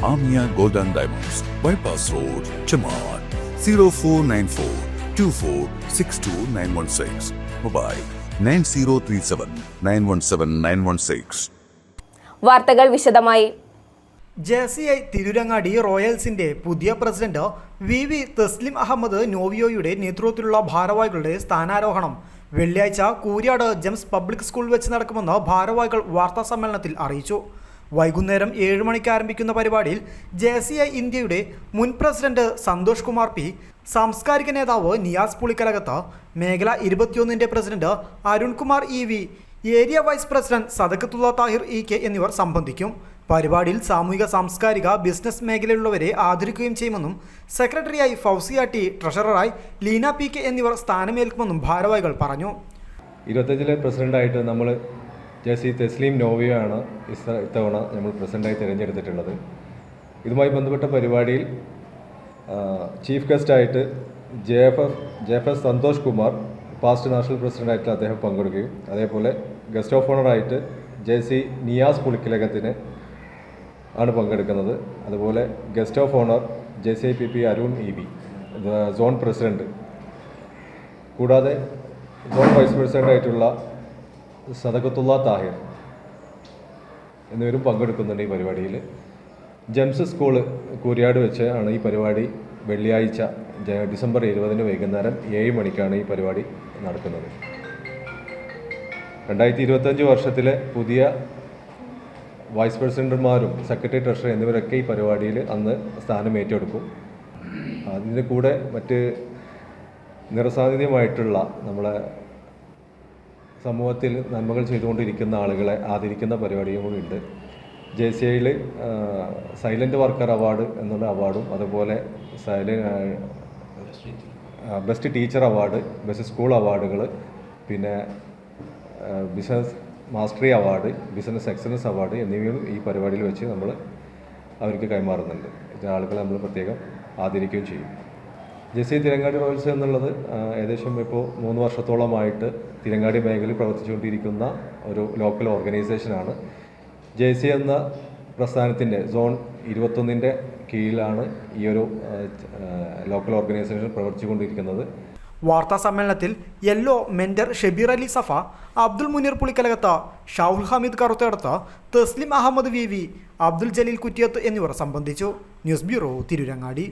Amia Golden Diamonds, Bypass Road, Chamar, 0494 2462916. Mobile 9037 917 916. വാർത്തകൾ വിശദമായി J C I Tirurangadi റോയൽസിന്റെ പുതിയ president V V Thasleem Ahammed നോവിയോയുടെ നേതൃത്വത്തിലുള്ള ഭാരവാഹികളുടെ സ്ഥാനാരോഹണം വെള്ളിയാഴ്ച കൂരിയാട് ജെംസ് പബ്ലിക് സ്കൂളിൽ വെച്ച് നടക്കുമെന്ന് ഭാരവാഹികൾ വാർത്താ സമ്മേളനത്തിൽ അറിയിച്ചു വൈകുന്നേരം ഏഴ് മണിക്ക് ആരംഭിക്കുന്ന പരിപാടിയിൽ ജെ സി ഐ ഇന്ത്യയുടെ മുൻ പ്രസിഡന്റ് സന്തോഷ് കുമാർ പി സാംസ്കാരിക നേതാവ് നിയാസ് പുളിക്കലകത്ത് മേഖല ഇരുപത്തിയൊന്നിന്റെ president Arunkumar E V area vice president Sadakathulla Thahir E K എന്നിവർ സംബന്ധിക്കും. പരിപാടിയിൽ സാമൂഹിക സാംസ്കാരിക ബിസിനസ് മേഖലയിലുള്ളവരെ ആദരിക്കുകയും ചെയ്യുമെന്നും സെക്രട്ടറിയായി ഫൗസിയ ടി ട്രഷററായി ലീന പി കെ എന്നിവർ സ്ഥാനമേൽക്കുമെന്നും ഭാരവാഹികൾ പറഞ്ഞു. ഇരുപത്തഞ്ചിലെ പ്രസിഡന്റായിട്ട് നമ്മൾ ജെസി തെസ്ലീം നോവിയോ ആണ് ഇത്തവണ നമ്മൾ പ്രസിഡന്റായി തിരഞ്ഞെടുത്തിട്ടുള്ളത്. ഇതുമായി ബന്ധപ്പെട്ട പരിപാടിയിൽ chief ഗസ്റ്റായിട്ട് J F F J F S Santhosh Kumar past national പ്രസിഡന്റായിട്ട് അദ്ദേഹം പങ്കെടുക്കുകയും അതേപോലെ ഗസ്റ്റ് ഓഫ് ഓണറായിട്ട് ജെ സി നിയാസ് പുളിക്കിലകത്തിന് ആണ് പങ്കെടുക്കുന്നത്. അതുപോലെ guest of honour J C P P Arun E B zone president കൂടാതെ സോൺ വൈസ് പ്രസിഡന്റായിട്ടുള്ള സദകത്തുള്ള താഹിർ എന്നിവരും പങ്കെടുക്കുന്നുണ്ട് ഈ പരിപാടിയിൽ. ജെംസ് സ്കൂൾ കൂരിയാട് വെച്ച് ആണ് ഈ പരിപാടി വെള്ളിയാഴ്ച ഡിസംബർ ഇരുപതിന് വൈകുന്നേരം ഏഴ് മണിക്കാണ് ഈ പരിപാടി നടക്കുന്നത്. രണ്ടായിരത്തി ഇരുപത്തഞ്ച് വർഷത്തിലെ പുതിയ വൈസ് പ്രസിഡന്റുമാരും സെക്രട്ടറി ട്രഷറി എന്നിവരൊക്കെ ഈ പരിപാടിയിൽ അന്ന് സ്ഥാനം ഏറ്റെടുക്കും. അതിന്റെ കൂടെ മറ്റ് നിറസാന്നിധ്യമായിട്ടുള്ള നമ്മളെ സമൂഹത്തിൽ നന്മകൾ ചെയ്തുകൊണ്ടിരിക്കുന്ന ആളുകളെ ആദരിക്കുന്ന പരിപാടിയും കൂടി ഉണ്ട്. ജെ സി ഐയിൽ സൈലന്റ് വർക്കർ അവാർഡ് എന്നുള്ള അവാർഡും അതുപോലെ Saila best teacher award best school അവാർഡുകൾ പിന്നെ business mastery award business excellence award എന്നിവയും ഈ പരിപാടിയിൽ വെച്ച് നമ്മൾ അവർക്ക് കൈമാറുന്നുണ്ട്. ആളുകളെ നമ്മൾ പ്രത്യേകം ആദരിക്കുകയും ചെയ്യും. ജെസി തിരങ്ങാടി റോയൽസ് എന്നുള്ളത് ഏകദേശം ഇപ്പോൾ മൂന്ന് വർഷത്തോളമായിട്ട് തിരങ്ങാടി മേഖലയിൽ പ്രവർത്തിച്ചുകൊണ്ടിരിക്കുന്ന ഒരു ലോക്കൽ ഓർഗനൈസേഷനാണ് ജെ സി എന്ന പ്രസ്ഥാനത്തിന്റെ സോൺ ഇരുപത്തൊന്നിന്റെ കീഴിലാണ് ഈ ഒരു ലോക്കൽ ഓർഗനൈസേഷൻ പ്രവർത്തിച്ചുകൊണ്ടിരിക്കുന്നത്. വാർത്താ സമ്മേളനത്തിൽ യെല്ലോ മെൻഡർ ഷെബീർ അലി സഫ അബ്ദുൽ മുനീർ പുളിക്കലകത്ത ഷാഹുൽ ഹമീദ് കറുത്തടത്ത് തസ്ലിം അഹമ്മദ് വി വി അബ്ദുൽ ജലീൽ കുറ്റിയത്ത് എന്നിവർ സംബന്ധിച്ചു. News bureau Tirurangadi.